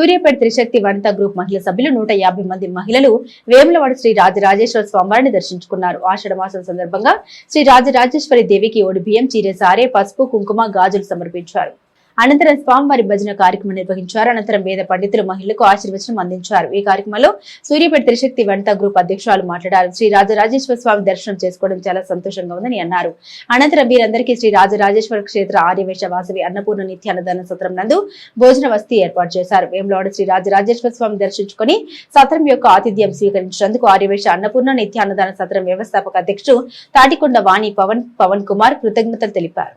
Suryapet త్రిశక్తి Vanitha group మహిళా సభ్యులు నూట యాభై మంది మహిళలు వేములవాడ శ్రీ రాజరాజేశ్వర స్వామివారిని దర్శించుకున్నారు. ఆషాఢ మాసం సందర్భంగా శ్రీ రాజరాజేశ్వరి దేవికి ఓడి బియ్యం చీరె సారే పసుపు కుంకుమ గాజులు సమర్పించారు. అనంతరం స్వామివారి భజన కార్యక్రమం నిర్వహించారు. అనంతరం వేద పండితులు మహిళలకు ఆశీర్వచనం అందించారు. ఈ కార్యక్రమంలో సూర్యాపేట త్రిశక్తి వనితా గ్రూప్ అధ్యక్షురాలు మాట్లాడారు. శ్రీ రాజరాజేశ్వర స్వామి దర్శనం చేసుకోవడం చాలా సంతోషంగా ఉందని అన్నారు. అనంతరం వీరందరికీ శ్రీ రాజరాజేశ్వర క్షేత్ర ఆర్యవేశ వాసవి అన్నపూర్ణ నిత్యాన్నదాన సత్రం నందు భోజన వసతి ఏర్పాటు చేశారు. వేములవాడ శ్రీ రాజరాజేశ్వర స్వామి దర్శించుకుని సత్రం యొక్క ఆతిథ్యం స్వీకరించినందుకు ఆర్యవేశ అన్నపూర్ణ నిత్యాన్నదాన సత్రం వ్యవస్థాపక అధ్యక్షుడు తాటికొండ వాణి పవన్ పవన్ కుమార్ కృతజ్ఞతలు తెలిపారు.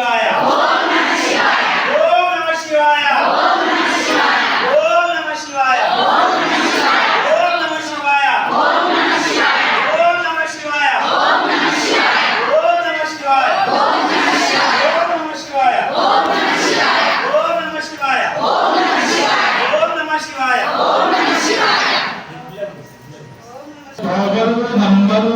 నమ శివాయ ఓం నమ శివాయ ఓం నమ శివాయ ఓం నమ శివాయ ఓం నమ శివాయ ఓం నమ శివాయ ఓం నమ శివాయ ఓం నమ శివాయ ఓం నమ శివాయ ఓం నమ శివాయ ఓం నమ శివాయ ఓం నమ శివాయ ఓం నమ శివాయ ఓం నమ శివాయ ఓం నమ శివాయ నంబరు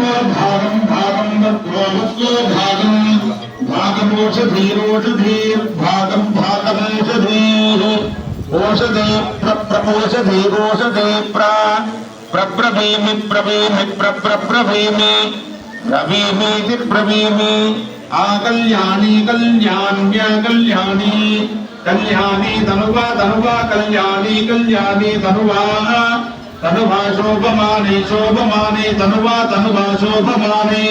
वस्तो भागम भागम वस्तो वस्तो भागम भागमोष धीरोषधीर भागम भागमेषधीर ओषधे प्रमोषधीरोषधे प्रा। प्रब्रवीमि, प्रवीमि प्रप्रब्रवीमि रवीमीति प्रवीमि। आकल्याणी कल्याण्याकल्याणी कल्याणी। धनुवा धनुवा कल्याणी कल्याणी धनुवा தனுவா சோபமானே சோபமானே தனுவா தனுவா சோபமானே.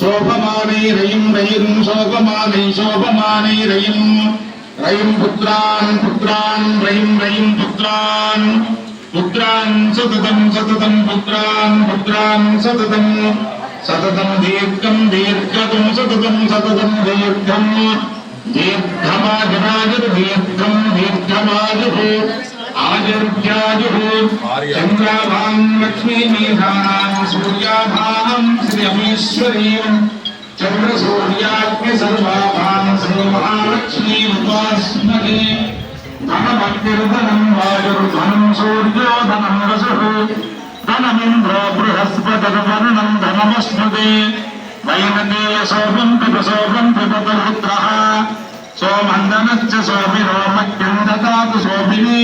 சோபமானே ரயும் ரயிரும் சோபமானே சோபமானே ரயும். ரயும் புத்திரான் புத்திரான் ரயும் ரயும் புத்திரான். புத்திரான் சததம் சததம் புத்திரான் புத்திரான் சததம். சததம் தீர்க்கம் தீர்க்கதும் சததம் சததம் தீர்க்கம். தீர்க்கமாஜராஜர் தீர்க்கம் தீர்க்கமாஜு ஆஜர் చంద్రాభాం లక్ష్మీమేధానాం సూర్యాభాం శ్రియమేశ్వరీం చంద్రసూర్యాగ్ని సర్వాభాం శ్రీమహాలక్ష్మీముపాస్మహే. ధనమగ్నిర్ధనం వాయుర్ధనం సూర్యోధనం వసుః ధనమింద్రో బృహస్పతిర్వరుణం ధనమస్మృతే వైనదేయ సోమం పిబ సోమం పిబపుత్రః సోమందనశ్చ సోమిరో మగ్యం దదాతు సోమిని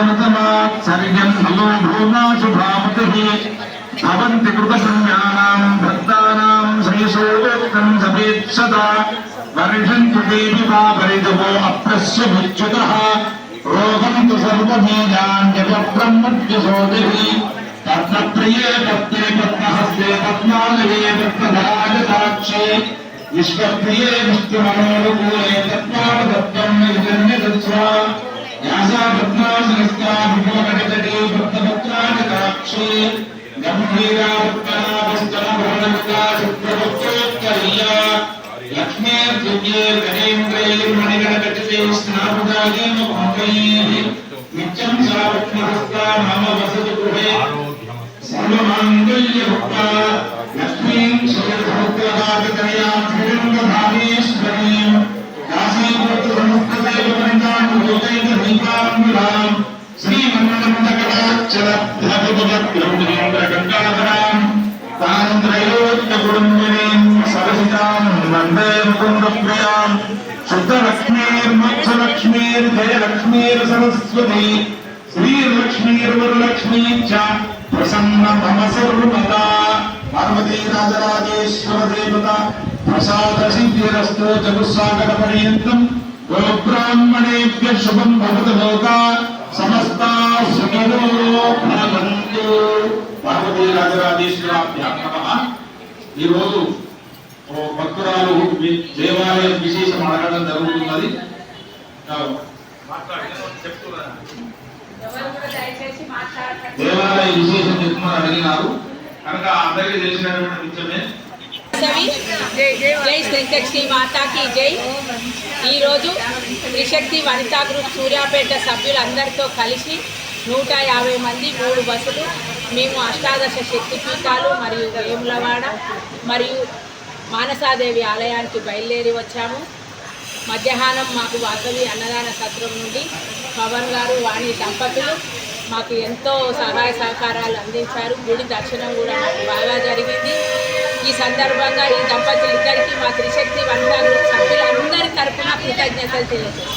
నోదోనతమాత్సర్యం నమో భూమాశుభామతి భవంతి కృతసంజ్ఞానాం భక్తానాం శ్రీశోగోక్తం సభేత్సత వర్షంతు దేవి పాపరితమో అప్రస్య ముచ్యుత రోగంతు సర్వమేజాన్యవ్రహ్మజ్ఞసోదిः పద్మప్రియే విశ్వప్రియే విష్ణుమనోనుకూలే పద్మానుదత్తం నిర్జన్య ಸರ್ವಮಾಂಗಲ್ಯ ಭಕ್ತ ಲಕ್ಷ್ಮೀಂ ಶರಣ ಭಕ್ತ वरुणप्रियाम् शुद्धलक्ष्मीर्मत्स्यलक्ष्मीर्जयलक्ष्मीर्सरस्वती श्रीलक्ष्मीर्वरलक्ष्मी च प्रसन्न मम सर्वदा पार्वती राजराजेश्वर देवता प्रसाद सिद्धिरस्तु चतुस्सागर पर्यन्तम् गोब्राह्मणेभ्य शुभं भवतु लोका समस्ता सुखिनो भवन्तु పార్వతీ రాజరాజేశ్వరాభ్యాం నమః ఈరోజు ఓ భక్తురాలు దేవాలయం విశేషం అడగడం జరుగుతున్నది. దేవాలయ విశేషం చెప్తున్నారు అడిగినారు. కనుక అందరికీ తెలిసినటువంటి విషయమే జై శ్రీ మాతాకి జై. ఈరోజు త్రిశక్తి వనితా గ్రూప్ సూర్యాపేట సభ్యులందరితో కలిసి నూట యాభై మంది మూడు బస్సులు మేము అష్టాదశ శక్తిపీఠాలు మరియు వేములవాడ మరియు మానసాదేవి ఆలయానికి బయలుదేరి వచ్చాము. మధ్యాహ్నం మాకు వాసవి అన్నదాన సత్రం నుండి పవన్ గారు వాణి దంపతులు మాకు ఎంతో సహాయ సహకారాలు అందించారు. గుడి దర్శనం కూడా మాకు బాగా జరిగింది. ఈ సందర్భంగా ఈ దంపతులు ఇద్దరికీ మా త్రిశక్తి వందలు సభ్యులందరి తరఫున కృతజ్ఞతలు తెలియజేస్తాం